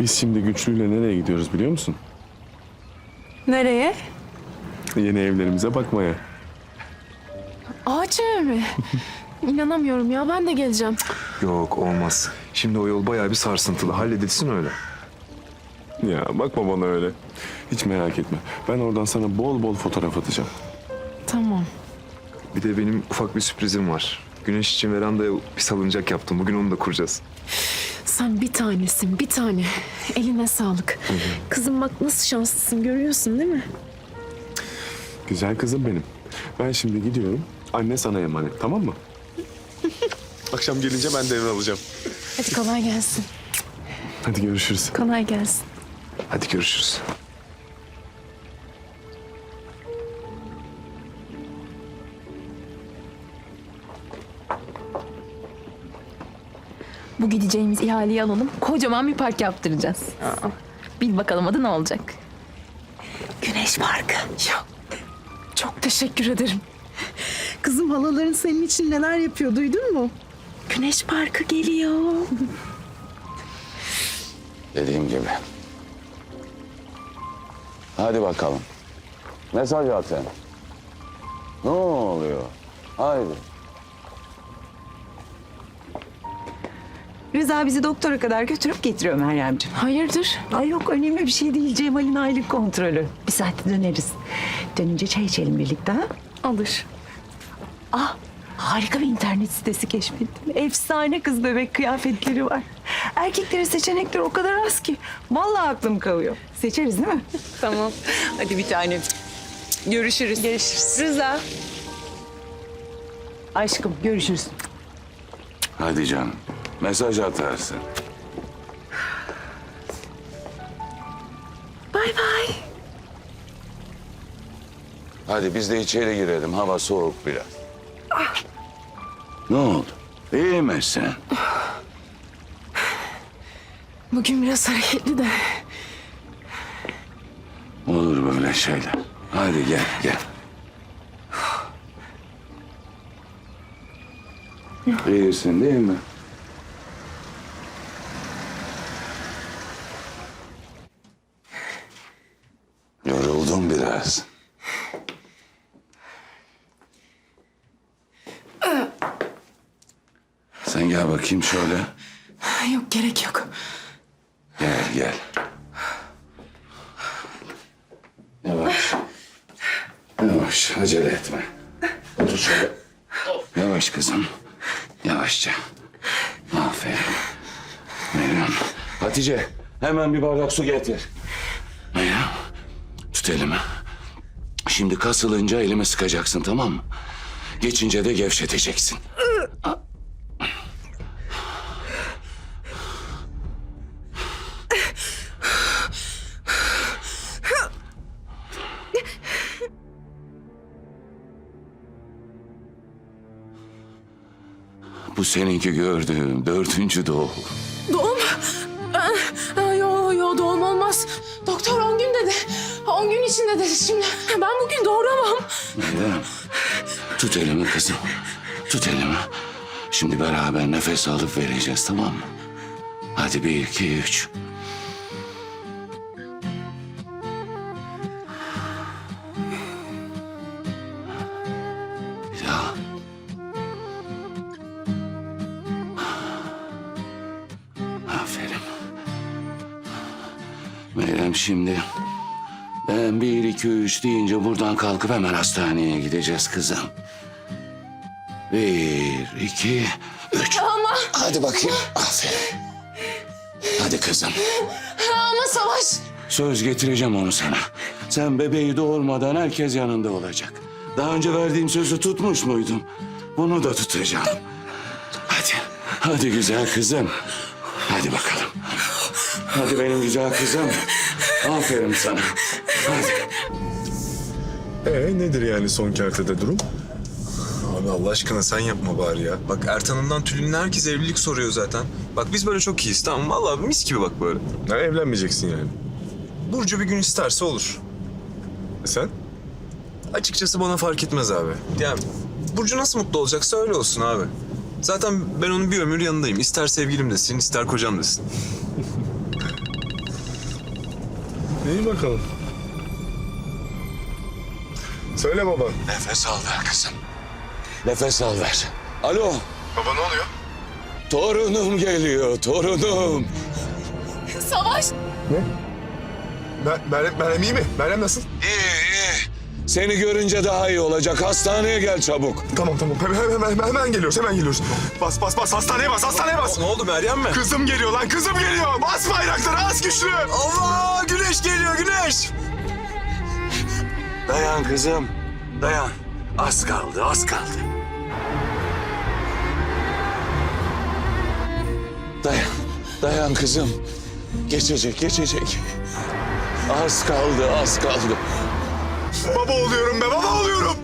Biz şimdi güçlüyle nereye gidiyoruz biliyor musun? Nereye? Yeni evlerimize bakmaya. Ağaç evi mi? İnanamıyorum ya ben de geleceğim. Yok olmaz. Şimdi o yol bayağı bir sarsıntılı. Halledilsin öyle. Ya bakma bana öyle. Hiç merak etme. Ben oradan sana bol bol fotoğraf atacağım. Tamam. Bir de benim ufak bir sürprizim var. Güneş için verandaya bir salıncak yaptım. Bugün onu da kuracağız. Sen bir tanesin bir tane. Eline sağlık. Kızım bak nasıl şanslısın görüyorsun değil mi? Güzel kızım benim. Ben şimdi gidiyorum. Anne sana emanet tamam mı? Akşam gelince ben de eve alacağım. Hadi kolay gelsin. Hadi görüşürüz. Kolay gelsin. Hadi görüşürüz. Bu gideceğimiz ihaleyi alalım. Kocaman bir park yaptıracağız. Bil bakalım adı ne olacak? Güneş Parkı. Ya, çok teşekkür ederim. Kızım halaların senin için neler yapıyor duydun mu? Güneş Parkı geliyor. Dediğim gibi. Hadi bakalım. Mesaj at sen. Ne oluyor? Haydi. Rıza bizi doktora kadar götürüp getiriyor Meryemciğim. Hayırdır? Ay yok önemli bir şey değil Cemal'in aylık kontrolü. Bir saatte döneriz. Dönünce çay içelim birlikte ha? Alır. Ah harika bir internet sitesi keşfettim. Efsane kız bebek kıyafetleri var. Erkeklerin seçenekleri o kadar az ki. Vallahi aklım kalıyor. Seçeriz değil mi? Tamam. Hadi bir tanem. Görüşürüz. Görüşürüz. Rıza. Aşkım görüşürüz. Hadi canım. Mesaj atarsın. Bay bay. Hadi biz de içeri girelim. Hava soğuk biraz. Ne oldu? İyi misin? Bugün biraz hareketli de. Olur böyle şeyler. Hadi gel gel. İyisin değil mi? Biraz. Sen gel bakayım şöyle. Yok gerek yok. Gel gel. Yavaş. Yavaş acele etme. Otur şöyle. Yavaş kızım. Yavaşça. Aferin. Meryem. Hatice hemen bir bardak su getir. Meryem tut elimi. Şimdi kasılınca elimi sıkacaksın tamam mı? Geçince de gevşeteceksin. Bu seninki gördüğüm dördüncü doğum. Ben bugün doğuramam. Meryem, tut elimi kızım. Tut elimi. Şimdi beraber nefes alıp vereceğiz tamam mı? Hadi bir, iki, üç. Bir. Aferin. Meryem şimdi ben bir, iki, üç deyince buradan kalkıp hemen hastaneye gideceğiz kızım. Bir, iki, üç. Ama Hadi bakayım. Aferin. Hadi kızım. ama savaş. Söz getireceğim onu sana. Sen bebeği doğurmadan herkes yanında olacak. Daha önce verdiğim sözü tutmuş muydum? Bunu da tutacağım. Hadi. Hadi güzel kızım. Hadi bakalım. Hadi benim güzel kızım. Aferin sana. Ee nedir yani son kertede durum? Abi Allah aşkına sen yapma bari ya. Bak Ertan'ından Tülin'le herkes evlilik soruyor zaten. Bak biz böyle çok iyiyiz tamam mı? Vallahi mis gibi bak böyle. Ya evlenmeyeceksin yani. Burcu bir gün isterse olur. E sen? Açıkçası bana fark etmez abi. Yani Burcu nasıl mutlu olacaksa öyle olsun abi. Zaten ben onun bir ömür yanındayım. İster sevgilim desin, ister kocam desin. İyi bakalım. Söyle baba. Nefes al ver kızım. Nefes al ver. Alo. Baba ne oluyor? Torunum geliyor, torunum. Savaş! Mer Meryem, Meryem iyi mi? Meryem nasıl? İyi, iyi. Seni görünce daha iyi olacak. Hastaneye gel çabuk. Tamam tamam. Hemen, hemen, hemen, hemen geliyoruz. Hemen geliyoruz. Bas bas bas. Hastaneye bas. Hastaneye bas. Ne oldu Meryem mi? Kızım geliyor lan. Kızım geliyor. Bas bayrakları. Az güçlü. Allah güneş geliyor güneş. Dayan kızım. Dayan. Az kaldı, az kaldı. Dayan. Dayan kızım. Geçecek, geçecek. Az kaldı, az kaldı. Baba oluyorum be. Baba oluyorum.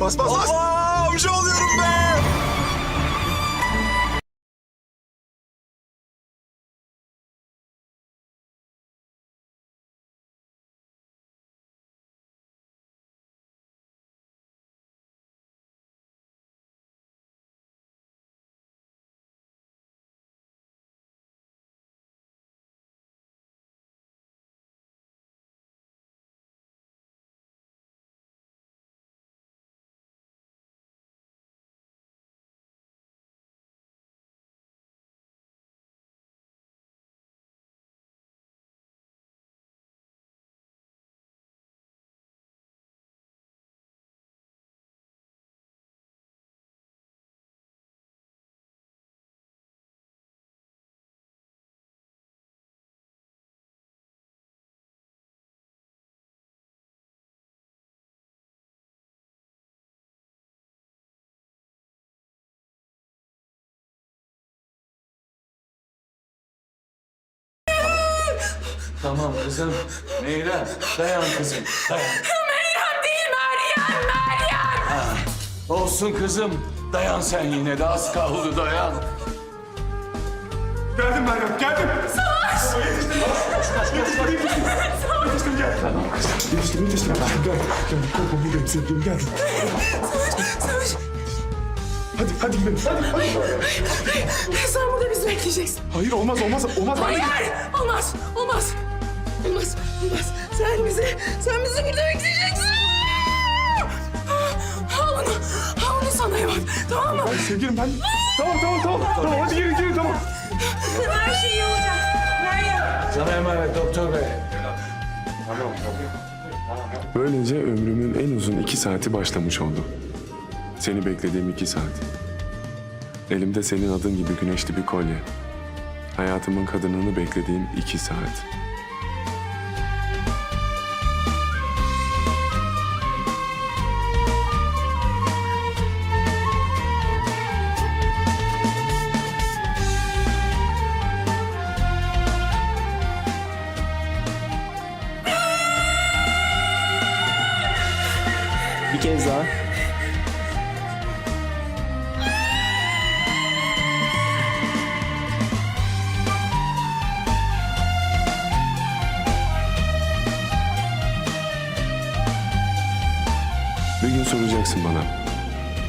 Bas bas bas. Allah amca oluyorum be. Tamam kızım. Meyrem, dayan kızım. Dayan. Meryem değil Meryem, Meryem! Olsun kızım. Dayan sen yine de az kaldı dayan. Geldim Meryem. Geldim. Savaş. Yetiştim. Yetiştim. Yetiştim. Yetiştim. Gel. Tamam kızım. Yetiştim. Yetiştim. Gel. Gel. Korkma buradayım. Sevgilim gel. Savaş, Hadi hadi gidelim. Hadi hadi. sen burada bizi bekleyeceksin. Hayır olmaz olmaz. Olmaz. Hayır, olmaz, olmaz. Olmaz, olmaz. Sen bizi, sen bizi burada bekleyeceksin. Al bunu, al bunu sana emanet. Tamam mı? Sevgilim ben... Tamam tamam tamam. Tamam hadi gelin gelin tamam. Her şey iyi olacak. Meryem. Sana emanet doktor bey. Böylece ömrümün en uzun iki saati başlamış oldu. Seni beklediğim iki saat. Elimde senin adın gibi güneşli bir kolye. Hayatımın kadınını beklediğim iki saat. Soracaksın bana.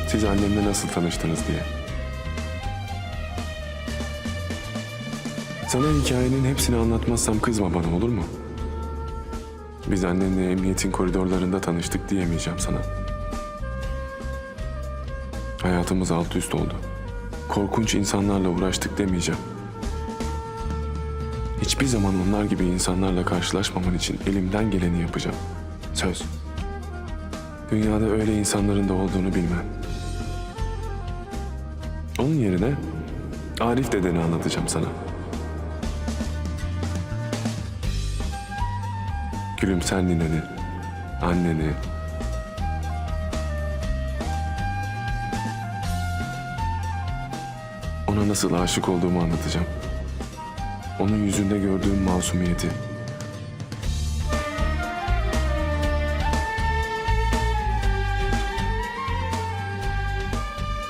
Siz annemle nasıl tanıştınız diye. Sana hikayenin hepsini anlatmazsam kızma bana olur mu? Biz annenle emniyetin koridorlarında tanıştık diyemeyeceğim sana. Hayatımız alt üst oldu. Korkunç insanlarla uğraştık demeyeceğim. Hiçbir zaman onlar gibi insanlarla karşılaşmaman için elimden geleni yapacağım. Söz. Dünyada öyle insanların da olduğunu bilmem. Onun yerine Arif dedeni anlatacağım sana. Gülümser nineni, anneni. Ona nasıl aşık olduğumu anlatacağım. Onun yüzünde gördüğüm masumiyeti.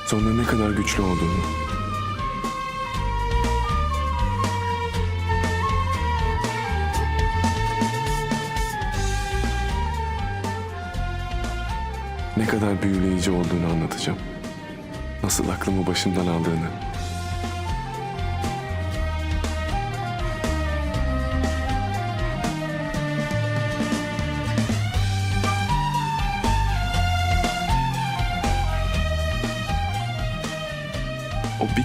Sonra ne kadar güçlü olduğunu. Ne kadar büyüleyici olduğunu anlatacağım. Nasıl aklımı başımdan aldığını.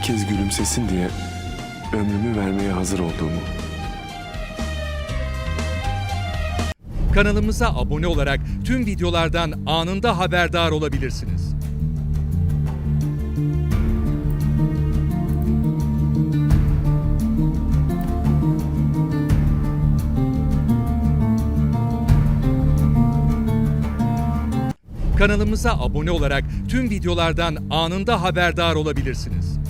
Kez gülümsesin diye ömrümü vermeye hazır olduğumu. Kanalımıza abone olarak tüm videolardan anında haberdar olabilirsiniz. Kanalımıza abone olarak tüm videolardan anında haberdar olabilirsiniz.